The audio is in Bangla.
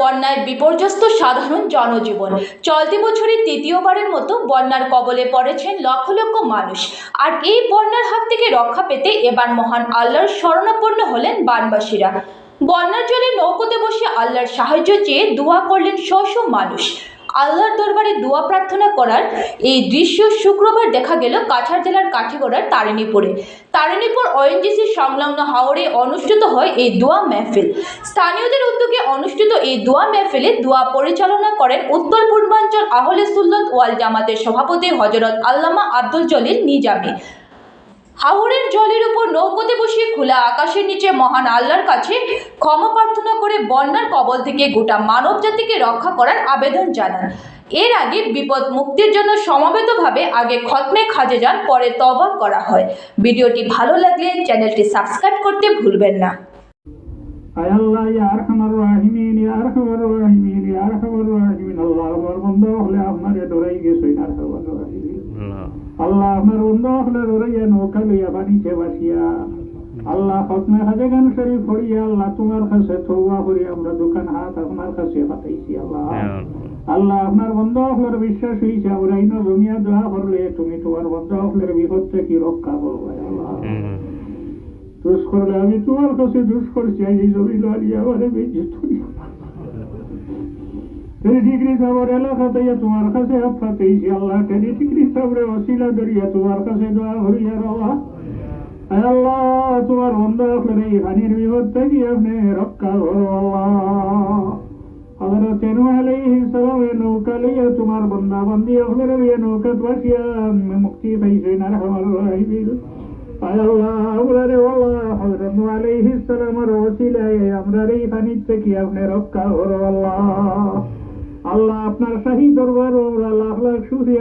বন্যায় বিপর্যস্ত সাধারণ জনজীবন। চলতি বছরে তৃতীয়বারের মতো বন্যার কবলে পড়েছেন লক্ষ লক্ষ মানুষ। আর এই বন্যার হাত থেকে রক্ষা পেতে এবার মহান আল্লাহর শরণাপন্ন হলেন বানবাসীরা। বন্যার জলে নৌকোতে বসে আল্লাহর সাহায্য চেয়ে দোয়া করলেন শ শ মানুষ। আল্লাহর দরবারে দোয়া প্রার্থনা করার এই দৃশ্য শুক্রবার দেখা গেল কাছাড় জেলার কাঠিগড়ার তারিণীপুরে। তারিণীপুর ওএনজিসি সংলগ্ন হাওড়ে অনুষ্ঠিত হয় এই দোয়া মেহফিল। স্থানীয়দের উদ্যোগে অনুষ্ঠিত এই দোয়া মেহফিলে দোয়া পরিচালনা করেন উত্তর পূর্বাঞ্চল আহলে সুল্লত ওয়াল জামাতের সভাপতি হজরত আল্লামা আব্দুল জলিল নিজামী। হাওড়ের জলের উপর নৌকোতে বসে খোলা আকাশের নিচে মহান আল্লাহর কাছে ক্ষমা প্রার্থনা করে বন্যার কবল থেকে গোটা মানব জাতিকে রক্ষা করার আবেদন জানান। এর আগে বিপদ মুক্তির জন্য সমবেতভাবে আগে খতমে খাজে যান, পরে তবা করা হয়। ভিডিওটি ভালো লাগলে চ্যানেলটি সাবস্ক্রাইব করতে ভুলবেন না। আল্লাহ আল্লাহ। হলে নৌকা লইয়া বাসিয়া। আল্লাহ খতমে হাজে গান শরীফ পড়িয়া আল্লাহ তোমার কাছে তৌবা করি আমরা দোকান হাত আপনার কাছে পাঠাইছি আল্লাহ। আল্লাহ। আপনার বন্ধ হলের বিশ্বাস হয়েছে আমরা ইনো জমিয়া দোয়া করলে তুমি তোমার বন্ধ হলের বিপদ থেকে রক্ষা করবে আল্লাহ। দুষ করলে আমি তোমার কাছে দুষ করছি এই জমি লালিয়ে আমার বেঁচে তেরি তোমার কাছে আফাতেইছি আল্লাহ তেরি ডিগ্রি অসিলা দরিয়া তোমার কাছে দোয়া হরিয়া রওয়া আল্লাহ তোমার বন্ধ করে হানির বিপদ থেকে আপনি রক্ষা করো আল্লাহ হযরত নূহ আলাইহিস সালামের নৌকা লইয়া তোমার বন্দা বন্দি হলে এই নৌকা বাসিয়া মুক্তি পাইছে না আমার রাহিবিল আল্লাহ আমরা রে আল্লাহ হযরত নূহ আলাইহিস সালামের ওসিলায় আমরা এই পানির থেকে আপনি রক্ষা করো আল্লাহ আল্লাহ আপনার শাহী দরবার লাখ শুকরিয়া